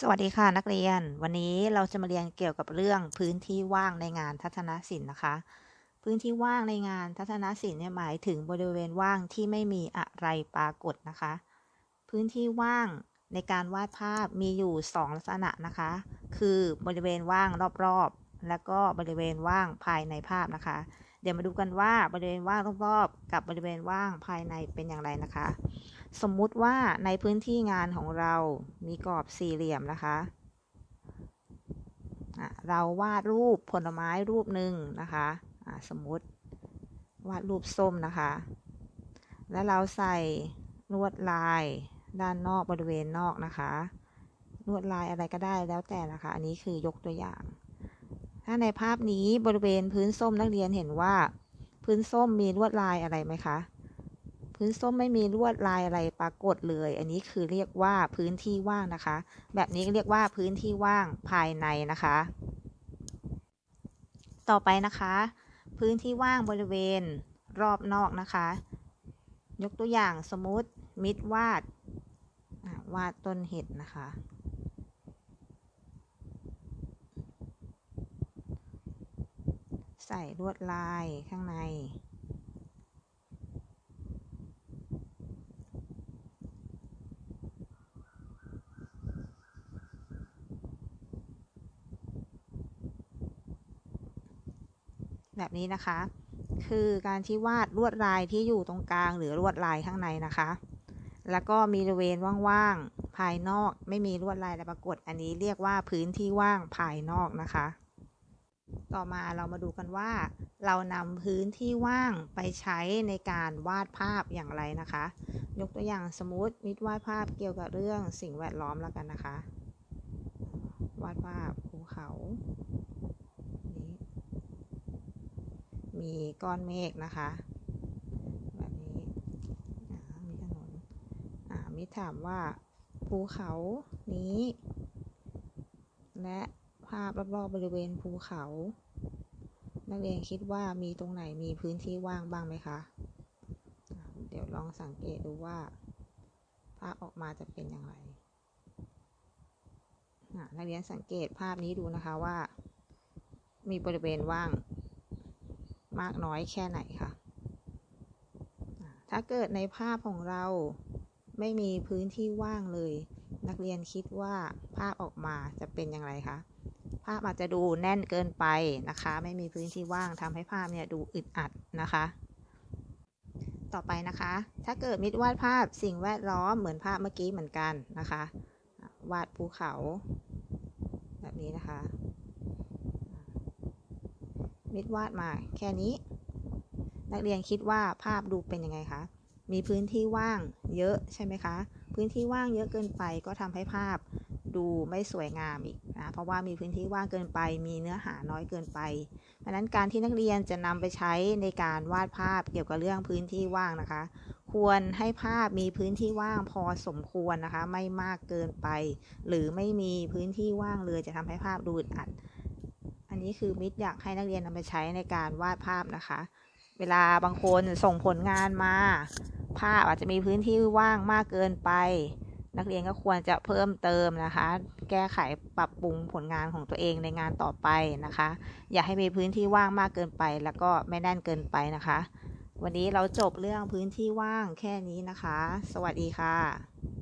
สวัสดีค่ะนักเรียน วันนี้เราจะมาเรียนเกี่ยวกับเรื่องพื้นที่ว่างในงานทัศนศิลป์นะคะ พื้นที่ว่างในงานทัศนศิลป์เนี่ยหมายถึงบริเวณว่างที่ไม่มีอะไรปรากฏนะคะ พื้นที่ว่างในการวาดภาพมีอยู่ 2 ลักษณะนะคะ คือบริเวณว่างรอบๆ และก็บริเวณว่างภายในภาพนะคะ เดี๋ยวมาดูกันว่าบริเวณว่างรอบๆ กับบริเวณว่างภายในเป็นอย่างไรนะคะ สมมุติว่าในพื้นที่งานของเรามีกรอบสี่เหลี่ยมนะคะะเราวาดรูปผลไม้รูปหนึ่งนะคะะสมมุติวาดรูปส้มนะคะ แล้วเราใส่ลวดลายด้านนอกบริเวณนอกนะคะ ลวดลายอะไรก็ได้แล้วแต่นะคะ อันนี้คือยกตัวอย่าง ถ้าในภาพนี้บริเวณพื้นส้มนักเรียนเห็นว่า พื้นส้มมีลวดลายอะไรไหมคะ พื้นส้มไม่มีลวดลายอะไรปรากฏเลย อันนี้คือเรียกว่าพื้นที่ว่างนะคะ แบบนี้เรียกว่าพื้นที่ว่างภายในนะคะ ต่อไปนะคะ พื้นที่ว่างบริเวณรอบนอกนะคะ ยกตัวอย่างสมมติมิดวาดวาดต้นเห็ดนะคะ ใส่ลวดลายข้างใน แบบนี้นะคะ คือการที่วาดลวดลายที่อยู่ตรงกลาง หรือลวดลายข้างในนะคะ แล้วก็มีบริเวณว่างๆภายนอกไม่มีลวดลายอะไรปรากฏ อันนี้เรียกว่าพื้นที่ว่างภายนอกนะคะ ต่อมาเรามาดูกันว่า เรานำพื้นที่ว่างไปใช้ในการวาดภาพอย่างไรนะคะ ยกตัวอย่างสมมติมิดวาดภาพเกี่ยวกับเรื่องสิ่งแวดล้อมแล้วกันนะคะ วาดภาพภูเขา มีก้อนเมฆนะคะ แบบนี้มีถนนมิถามว่าภูเขานี้ และภาพรอบๆบริเวณภูเขา นักเรียนคิดว่ามีตรงไหนมีพื้นที่ว่างบ้างไหมคะ เดี๋ยวลองสังเกตดูว่าภาพออกมาจะเป็นอย่างไรนักเรียนสังเกตภาพนี้ดูนะคะว่า มีบริเวณว่าง มากน้อยแค่ไหนคะถ้าเกิดในภาพของเราไม่มีพื้นที่ว่างเลย นักเรียนคิดว่าภาพออกมาจะเป็นอย่างไรคะภาพอาจจะดูแน่นเกินไปนะคะ ไม่มีพื้นที่ว่างทำให้ภาพเนี่ยดูอึดอัดนะคะ ต่อไปนะคะ ถ้าเกิดมิดวาดภาพสิ่งแวดล้อมเหมือนภาพเมื่อกี้เหมือนกันนะคะ วาดภูเขา แบบนี้นะคะ มิดวาดมาแค่นี้ นักเรียนคิดว่าภาพดูเป็นยังไงคะ มีพื้นที่ว่างเยอะใช่ไหมคะ พื้นที่ว่างเยอะเกินไปก็ทำให้ภาพดูไม่สวยงามอีกนะ เพราะว่ามีพื้นที่ว่างเกินไป มีเนื้อหาน้อยเกินไปเพราะนั้นการที่นักเรียนจะนำไปใช้ในการวาดภาพเกี่ยวกับเรื่องพื้นที่ว่างนะคะ ควรให้ภาพมีพื้นที่ว่างพอสมควรนะคะ ไม่มากเกินไป หรือไม่มีพื้นที่ว่างเลยจะทำให้ภาพดูอึดอัดอ นนี้คือมิตรอยากให้นักเรียนนำไปใช้ในการวาดภาพนะคะ เวลาบางคนส่งผลงานมา ภาพอาจจะมีพื้นที่ว่างมากเกินไป นักเรียนก็ควรจะเพิ่มเติมนะคะ แก้ไขปรับปรุงผลงานของตัวเองในงานต่อไปนะคะ อย่าให้มีพื้นที่ว่างมากเกินไป แล้วก็ไม่แน่นเกินไปนะคะ วันนี้เราจบเรื่องพื้นที่ว่างแค่นี้นะคะ สวัสดีค่ะ